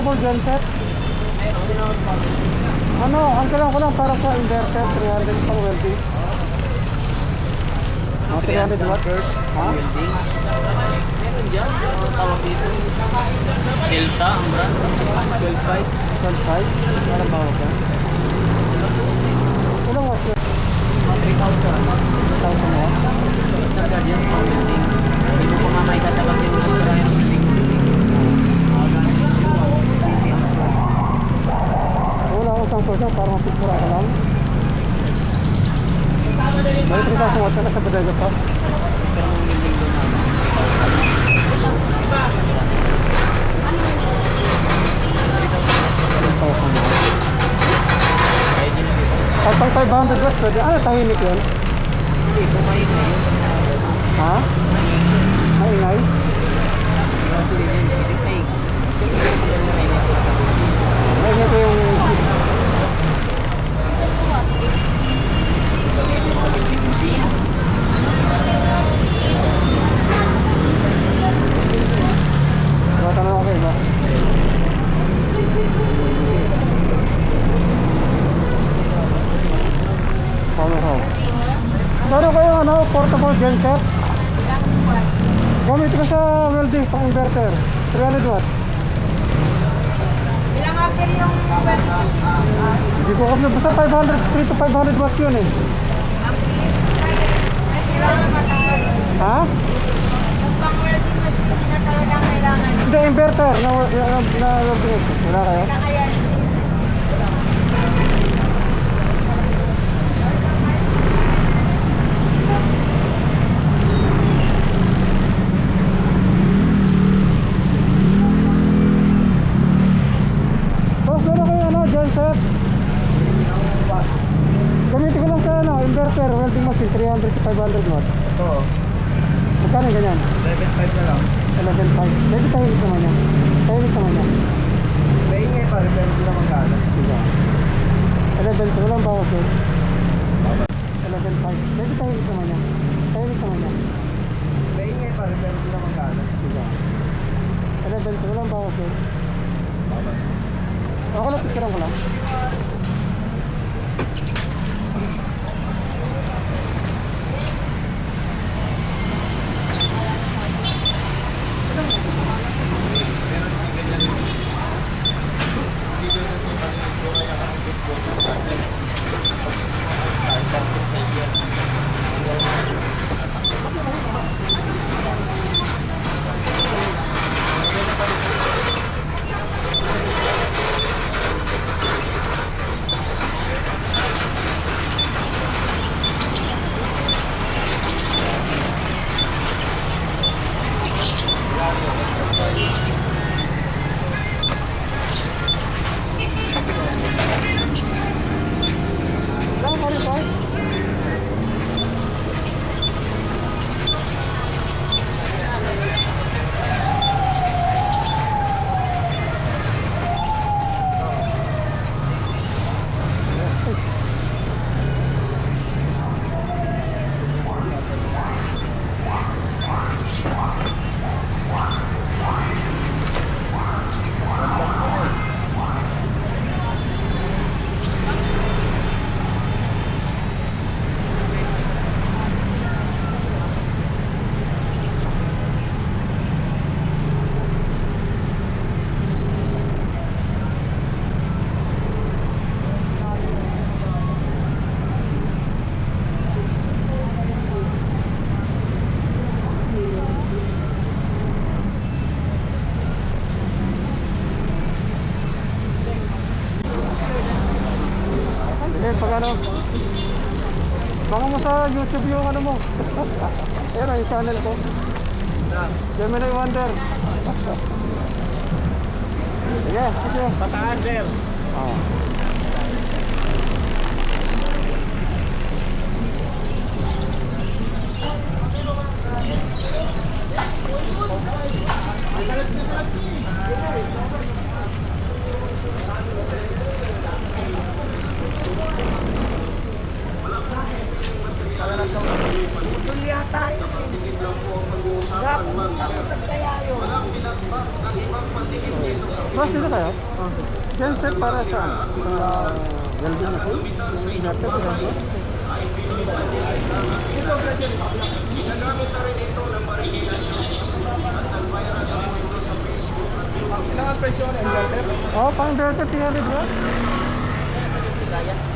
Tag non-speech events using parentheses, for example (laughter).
portable genset? Ano, ang kailangan ko lang para sa inverter, 300 pang welding. Mga 300 watt. Ha? Welding. Meron dyan. Ano tawag dito? Delta, ang brand. 12.5. 12.5? Parang bawag yan. Ilang watt yun? 3,000. 1,000 watt? Standard yan sa welding. Hindi mo pa nga may kasabag yung mga kaya ng welding. Mga ganun yun. Wala akong isang source para mapipura ka lang. May 3,000 watt na sa bodega pa. Pero ang welding doon namin. 1,000 watt. Kaya din na dito. Pag pang 500 watts, pwede. Ano, tahimik yun? Hindi, kumain na yun. Ha? Maingay? Maingay ko yung... Tatanong ako iba. Power home. Meron kayo ano, portable genset? Gamit ko sa welding pang inverter. 300 watt. Ilang ampere yung machine? Hindi ko kami basta 500, 3 to 500 watts yun eh. Ha? Yung pang welding machine na talagang kailangan. Hindi, inverter na, na, na welding. Wala kayo? Kaya kaya Boss, meron kayo ano, genset? Gamitin ko inverter, welding machine, 300 to 500 watt. Oo. Magkano yung ganyan? 11.5 na lang. 11.5. Pwede tahimik naman yan. Tahimik naman yan. May ingay pa rin, pero hindi na magkano. Sige. 11, walang bawas yun. 11.5. Pwede tahimik naman yan. Tahimik naman yan. May ingay pa rin, pero hindi na magkano. Sige. 11, walang bawas yun. Ako lang, picturean ko. Lang, Hindi, pag ano, baka mo sa YouTube yung ano mo. (laughs) Ayan, yung channel ko. Gemini Wonder. (laughs) Sige, sige. Pataan, sir. Oh. Boss, dito kayo? Oh. Genset para sa Sa welding machine? Yung inverter, ilan po? Ilang presyo na inverter? Oh, pang inverter 300 ba? Kaya.